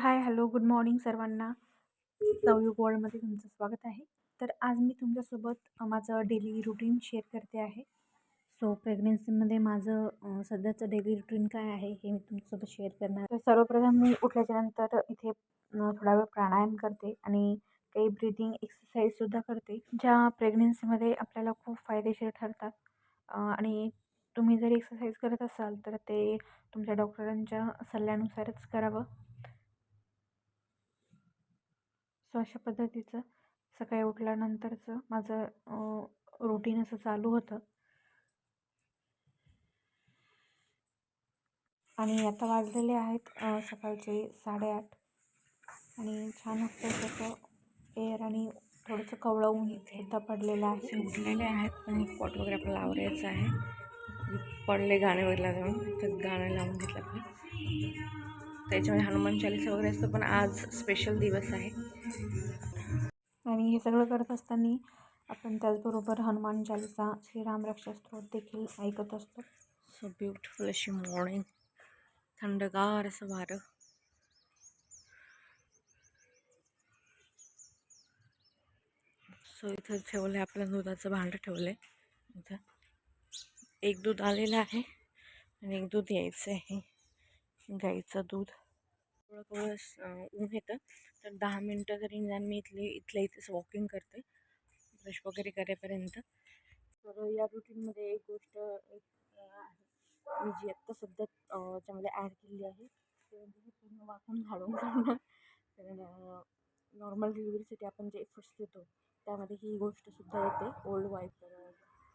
Hi hello good morning सर्वांना. सौयुग वर्ल्डमध्ये तुमचं स्वागत आहे. तर आज मी तुमच्यासोबत माझं डेली रुटीन शेअर करते आहे. सो प्रेग्नेन्सीमध्ये माझं सध्याचं डेली रुटीन काय आहे हे मी तुमच्यासोबत शेअर करणार. तर सर्वप्रथम मी उठल्याच्यानंतर इथे थोडा वेळ प्राणायाम करते आणि काही ब्रिदिंग एक्सरसाइजसुद्धा करते ज्या प्रेग्नेन्सीमध्ये आपल्याला खूप फायदेशीर ठरतात. आणि तुम्ही जर एक्सरसाइज करत असाल तर ते तुमच्या डॉक्टरांच्या सल्ल्यानुसारच करावं. सो अशा पद्धतीचं सकाळी उठल्यानंतरचं माझं रुटीन असं चालू होतं. आणि आता वाजलेले आहेत सकाळचे साडेआठ. आणि छान असतं तसं एअर आणि थोडंसं कवळं ऊन सुद्धा पडलेलं आहे. उठलेले आहेत पण पॉट वगैरे आपल्याला आवरायचं आहे. पडले गाणे वगैरे लावून तर गाणं लावून घेतलं त्याच्यामुळे हनुमान चालीसा वगैरे असतं पण आज स्पेशल दिवस आहे. आणि हे सगळं करत असताना आपण त्याचबरोबर हनुमान चालीसा श्रीराम रक्षा देखील ऐकत असतो. सो ब्युटिफुल अशी मॉर्निंग थंडगार असं वारं. सो इथं ठेवलं आहे आपलं दुधाचं भांडं ठेवलं आहे इथं एक दूध आलेलं आहे आणि एक दूध यायचं आहे गाईचं दूध. थोडं थोडं ऊन येतं. तर दहा मिनटं तरी जाण मी इथली इथल्या इथेच वॉकिंग करते. ब्रश वगैरे करेपर्यंत. तर या रुटीनमध्ये एक गोष्ट एक आहे. मी जी आत्ता सध्या चांगले ॲड केली आहे ते म्हणजे पूर्ण वाकून झाडून काढणं कारण नॉर्मल डिलिव्हरीसाठी आपण जे एफर्ट्स देतो त्यामध्ये ही गोष्टसुद्धा येते. ओल्ड वाईप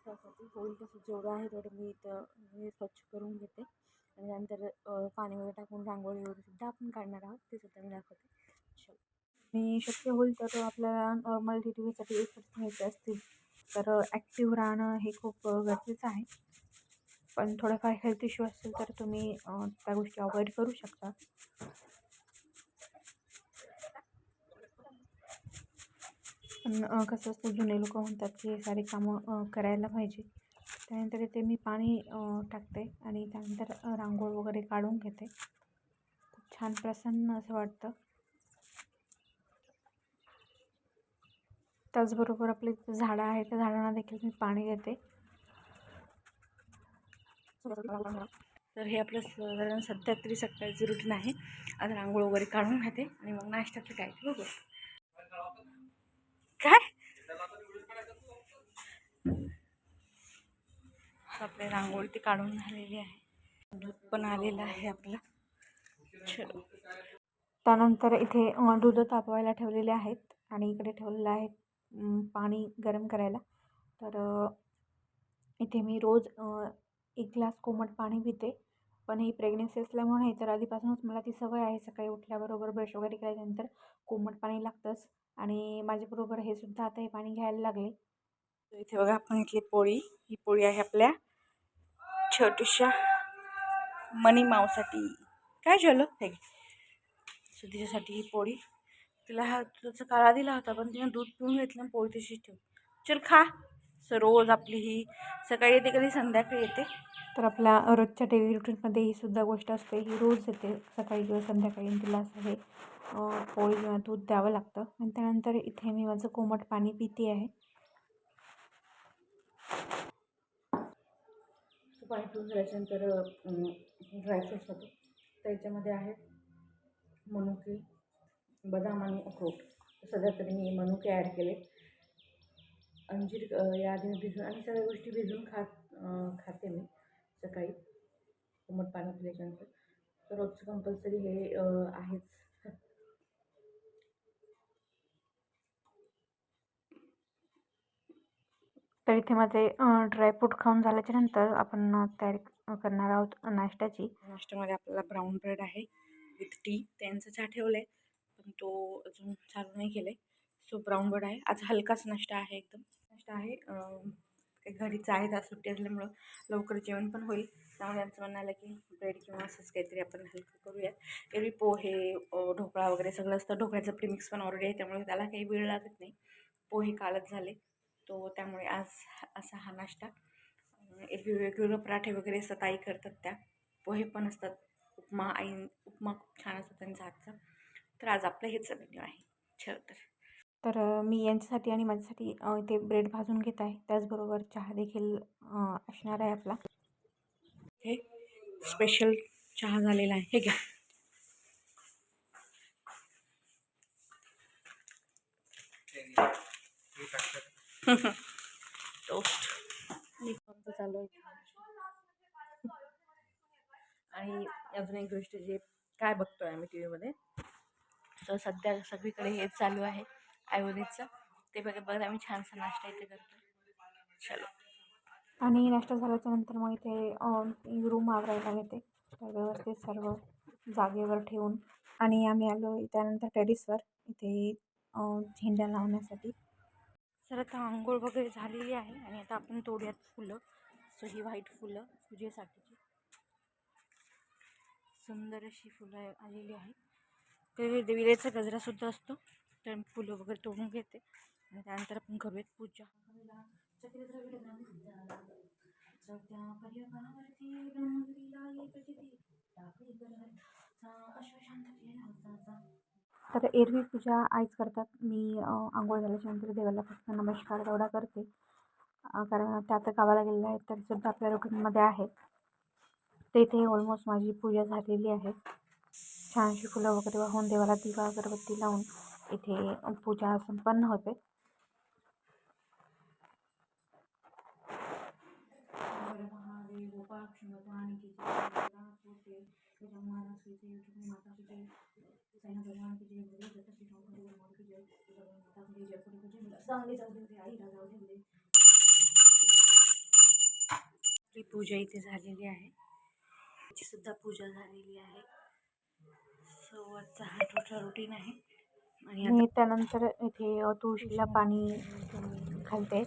त्यासाठी होईल तसं जेवढं आहे तेवढं मी इथं स्वच्छ करून घेते. आणि त्यानंतर पाणी वगैरे टाकून रांगोळी वगैरे सुद्धा आपण काढणार आहोत. ते सुद्धा मी दाखवते. चल. आणि शक्य होईल तर आपल्याला नॉर्मल व्हीसाठी एफर्ट्स घ्यायचे असतील. तर ॲक्टिव्ह राहणं हे खूप गरजेचं आहे. पण थोडंफार हेल्थ इश्यू असेल तर तुम्ही त्या गोष्टी अवॉइड करू शकता. पण कसं असतं जुने लोक म्हणतात की हे सारे कामं करायला पाहिजे. त्यानंतर इथे मी पाणी टाकते आणि त्यानंतर रांगोळ वगैरे काढून घेते. खूप छान प्रसन्न असं वाटतं. त्याचबरोबर आपली झाडं आहेत त्या झाडांना देखील मी पाणी देते. तर हे आपलं साधारण सध्या तरी सकाळचं रुटीन आहे आता रांगोळ वगैरे काढून घेते आणि मग नाश्त्याचं काय बघू. काय? आपली रांगोळी ती काढून झालेली आहे. दूध पण आलेलं आहे आपलं. चलो. त्यानंतर इथे दूध तापवायला ठेवलेले आहेत आणि इकडे ठेवलेलं आहे पाणी गरम करायला. तर इथे मी रोज एक ग्लास कोमट पाणी पिते. पण ही प्रेग्नेन्सी असल्यामुळे नाही तर आधीपासूनच मला ती सवय आहे. सकाळी उठल्याबरोबर ब्रश वगैरे केल्यानंतर कोमट पाणी लागतंच. आणि माझ्याबरोबर हे सुद्धा आता हे पाणी घ्यायला लागले. इथे बघा आपण इथली पोळी. ही पोळी आहे आपल्या छोट्याशा मनी मावसाठी. काय झालं? हे सो तिच्यासाठी ही पोळी. तिला हा तुझा काळा दिला होता पण तिने दूध पिऊन घेतलं आणि पोळी तशीच ठेव चल खा. सो रोज आपली ही सकाळी येते कधी संध्याकाळी येते. तर आपल्या रोजच्या डेली रुटीनमध्ये ही सुद्धा गोष्ट असते. ही रोज येते सकाळी किंवा संध्याकाळी. आणि तिला असं हे पोळी किंवा दूध द्यावं लागतं. आणि त्यानंतर इथे मी माझं कोमट पाणी पिते आहे. पाणी पिऊन झाल्याच्यानंतर ड्रायफ्रुट्स होते तर याच्यामध्ये आहेत मनुके बदाम आणि अक्रोट सध्या तरी मी मनुके ॲड केले. अंजीर या आधी मी भिजून आणि सगळ्या गोष्टी भिजून खात खाते मी सकाळी. कोमट पाणी पिल्याच्यानंतर. तर रोजचं कंपल्सरी हे आहेच. तर इथे माझे ड्रायफ्रूट खाऊन झाल्याच्यानंतर आपण तयारी करणार आहोत नाश्त्याची. नाश्त्यामध्ये आपल्याला ब्राऊन ब्रेड आहे विथ टी त्यांचं चहा ठेवलं आहे पण तो अजून चालू नाही केलं आहे सो ब्राऊन ब्रेड आहे. आज हलकाच नाश्ता आहे एकदम. नाश्ता आहे घरीच आहे आज सुट्टी असल्यामुळं लवकर जेवण पण होईल. त्यामुळे त्यांचं म्हणणं आलं की ब्रेड किंवा असंच काहीतरी आपण हलकं करूयात एरवी पोहे ढोकळा वगैरे सगळं असतं. ढोकळ्याचं प्रिमिक्स पण ऑलरेडी आहे त्यामुळे त्याला काही वेळ लागत नाही. पोहे कालच झाले. तो त्यामुळे आज असा हा नाश्ता. एरवी वेगवेगळे पराठे वगैरे असतात आई करतात त्या. पोहे पण असतात. उपमा आई उपमा खूप छान असतो त्यांचा हातचा तर आज आपलं हेच मेन्यू आहे. चल तर. तर मी यांच्यासाठी आणि माझ्यासाठी इथे ब्रेड भाजून घेत आहे. त्याचबरोबर चहा देखील अ, असणार आहे आपला. हे स्पेशल चहा झालेला आहे. हे घ्या. टोस्ट आमचं चालू आहे. आणि अजून एक गोष्ट जे काय बघतोय आम्ही टी व्हीमध्ये तर सध्या सगळीकडे हेच चालू आहे आयुर्वेदिकचं ते बघत बघत आम्ही छानसा नाश्ता इथे करतो. चलो. आणि नाश्ता झाल्याच्यानंतर मग इथे रूम आवरायला घेते तर व्यवस्थित सर्व जागेवर ठेवून आणि आम्ही आलो. त्यानंतर टेरिसवर इथे अ, झेंडा लावण्यासाठी सर आता आंघोळ वगैरे झालेली आहे आणि आता आपण तोडूयात फुलं. सो ही व्हाईट फुलं पूजेसाठीची. सुंदर अशी फुलं आलेली आहे तर विरेचा गजरासुद्धा असतो. तर फुलं वगैरे तोडून घेते. आणि त्यानंतर आपण करूयात पूजा. तर एरवी पूजा आईच करतात. मी आंघोळ झाल्याच्यानंतर देवाला फक्त नमस्कार तेवढा करते. कारण त्या आता गावाला गेलेल्या आहेत तरी सुद्धा आपल्या रुटीनमध्ये आहे. तर इथे ऑलमोस्ट माझी पूजा झालेली आहे. छानशी फुलं वगैरे वाहून देवाला दिवा अगरबत्ती लावून इथे पूजा संपन्न होते. ही पूजा इथे झालेली आहे. त्याची सुद्धा पूजा झालेली आहे. सो आजचा हा टोटल रुटीन आहे. आणि त्यानंतर इथे तुळशीला पाणी घालते.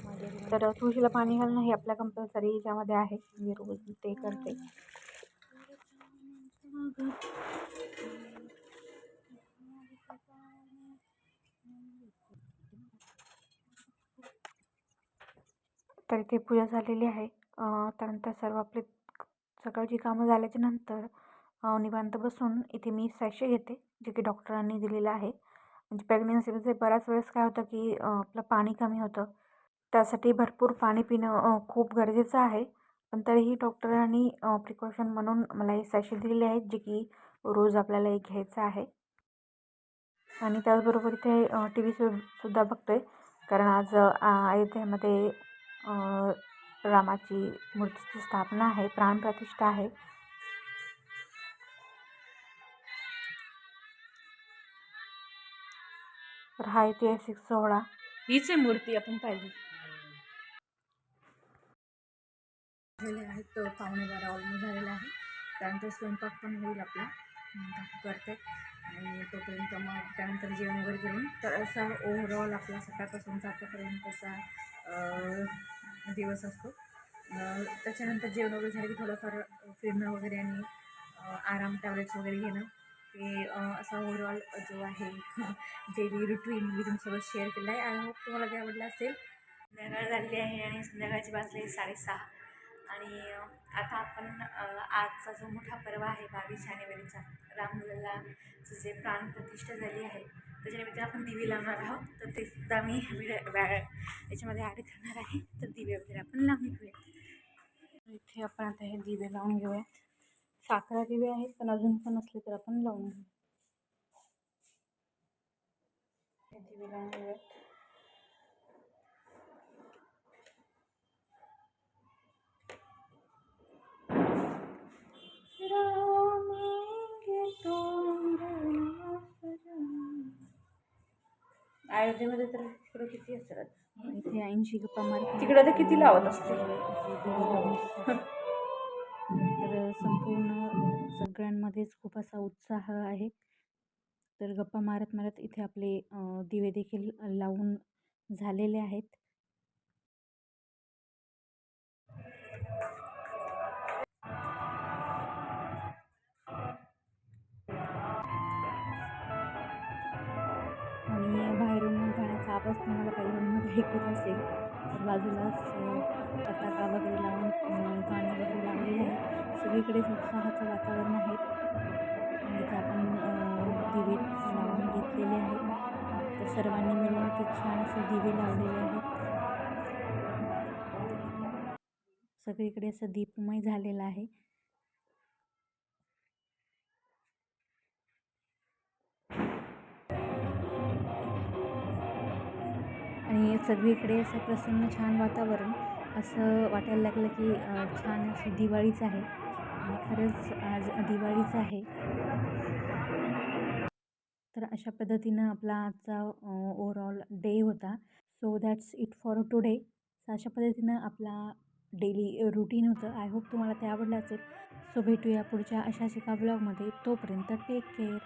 तर तुळशीला पाणी घालणं हे आपल्या कंपल्सरी याच्यामध्ये आहे. मी रोज ते करते. तर इथे पूजा झालेली आहे. त्यानंतर सर्व आपले सकाळची कामं झाल्याच्यानंतर निवांत बसून इथे मी सॅशे घेते जे की डॉक्टरांनी दिलेलं आहे. म्हणजे प्रेग्नेन्सीमध्ये बऱ्याच वेळेस काय होतं की आपलं पाणी कमी होतं. त्यासाठी भरपूर पाणी पिणं खूप गरजेचं आहे. पण तरीही डॉक्टरांनी प्रिकॉशन म्हणून मला हे सॅशे दिलेले आहेत जे की रोज आपल्याला एक घ्यायचं आहे. आणि त्याचबरोबर इथे टी व्ही सुद्धा बघतो आहे कारण आज अयोध्येमध्ये रामाची मूर्तीची स्थापना आहे प्राणप्रतिष्ठा आहे. तर हा ऐतिहासिक सोहळा. हीच आहे मूर्ती आपण पाहिली. झालेले आहेत पावणे बारा ऑलमोस्ट झालेला आहे त्यानंतर स्वयंपाक पण होईल आपला. करते. आणि तोपर्यंत मग त्यानंतर जेवण वगैरे करून. तर असा ओव्हरऑल आपला सकाळपासून आतापर्यंतचा दिवस असतो. त्याच्यानंतर जेवण वगैरे झालं की थोडंफार फिरणं वगैरे आणि आराम टॅब्लेट्स वगैरे घेणं. ते असा ओव्हरऑल जो आहे डेली रुटीन मी तुमच्यासोबत शेअर केला आहे आय होप तुम्हाला ते आवडलं असेल. संध्याकाळ झालेली आहे आणि संध्याकाळची वाजले साडेसहा. आणि आता आपण आजचा जो मोठा पर्व आहे बावीस जानेवारीचा रामलल्लाचं जे प्राणप्रतिष्ठा झाली आहे त्याच्यानिमित्त आपण दिवे लावणार आहोत. तर ते सुद्धा मी याच्यामध्ये ॲड करणार आहे. तर दिवे वगैरे आपण लावून घेऊया इथे आपण आता हे दिवे लावून घेऊयात. साखरा दिवे आहेत पण अजून पण असले तर आपण लावून घेऊ. हे दिवे लावून घेऊयात. अयोध्येमध्ये तर तिकडं किती असतात इथे ऐंशी गप्पा मारत तिकडं तर किती लावत असतील? तर संपूर्ण सगळ्यांमध्येच खूप असा उत्साह आहे. तर गप्पा मारत मारत इथे आपले दिवे देखील लावून झालेले आहेत. सपोज तुम्हाला काही रूममध्ये ऐकत असेल तर बाजूलाच पताका वगैरे लावून अ, गाणे वगैरे लावलेले आहेत सगळीकडेच उत्साहाचं वातावरण आहे. आणि इथे आपण दिवे लावून घेतलेले आहेत. तर सर्वांनी मिळून इथे छान असे दिवे लावलेले आहेत. सगळीकडे असं दीपमय झालेलं आहे. सगळीकडे असं प्रसन्न छान वातावरण असं वाटायला लागलं की छान अशी दिवाळीच आहे. आणि खरंच आज दिवाळीच आहे. तर अशा पद्धतीनं आपला आजचा ओवरऑल डे होता. So that's it for today so अशा पद्धतीनं आपला डेली रुटीन होतं. आय होप तुम्हाला ते आवडलं असेल. सो भेटूया पुढच्या अशाच एका ब्लॉगमध्ये तोपर्यंत टेक केअर